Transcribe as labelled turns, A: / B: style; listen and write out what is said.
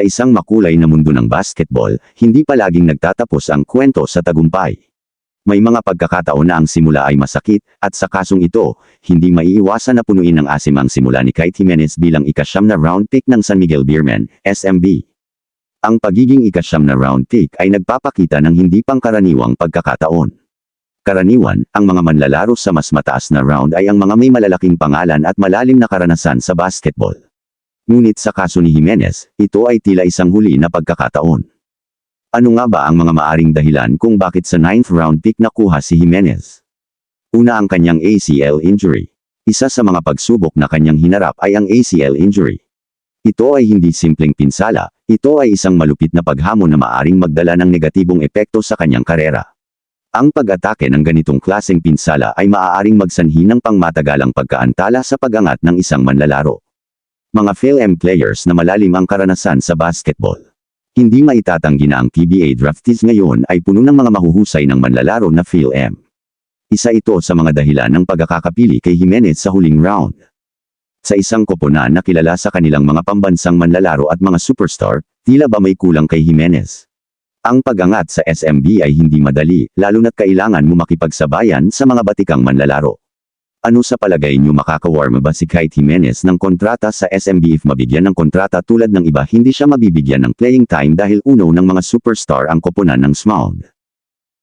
A: Sa isang makulay na mundo ng basketball, hindi palaging nagtatapos ang kwento sa tagumpay. May mga pagkakataon na ang simula ay masakit, at sa kasong ito, hindi maiiwasan na punuin ng asim ang simula ni Kite Jimenez bilang ikasyam na round pick ng San Miguel Beermen, SMB. Ang pagiging ikasyam na round pick ay nagpapakita ng hindi pangkaraniwang pagkakataon. Karaniwan, ang mga manlalaro sa mas mataas na round ay ang mga may malalaking pangalan at malalim na karanasan sa basketball. Ngunit sa kaso ni Jimenez, ito ay tila isang huli na pagkakataon. Ano nga ba ang mga maaring dahilan kung bakit sa 9th round pick nakuha si Jimenez? Una ang kanyang ACL injury. Isa sa mga pagsubok na kanyang hinarap ay ang ACL injury. Ito ay hindi simpleng pinsala, ito ay isang malupit na paghamon na maaring magdala ng negatibong epekto sa kanyang karera. Ang pag-atake ng ganitong klaseng pinsala ay maaaring magsanhi ng pangmatagalang pagkaantala sa pag-angat ng isang manlalaro. Mga PhilM players na malalim ang karanasan sa basketball. Hindi maitatanggi na ang PBA draftees ngayon ay puno ng mga mahuhusay ng manlalaro na PhilM. Isa ito sa mga dahilan ng pagkakapili kay Jimenez sa huling round. Sa isang koponan na kilala sa kanilang mga pambansang manlalaro at mga superstar, tila ba may kulang kay Jimenez? Ang pag-angat sa SMB ay hindi madali, lalo na't kailangan mo makipagsabayan sa mga batikang manlalaro. Ano sa palagay niyo makakawarm ba si Kite Jimenez ng kontrata sa SMB if mabigyan ng kontrata tulad ng iba hindi siya mabibigyan ng playing time dahil uno ng mga superstar ang koponan ng Smaug?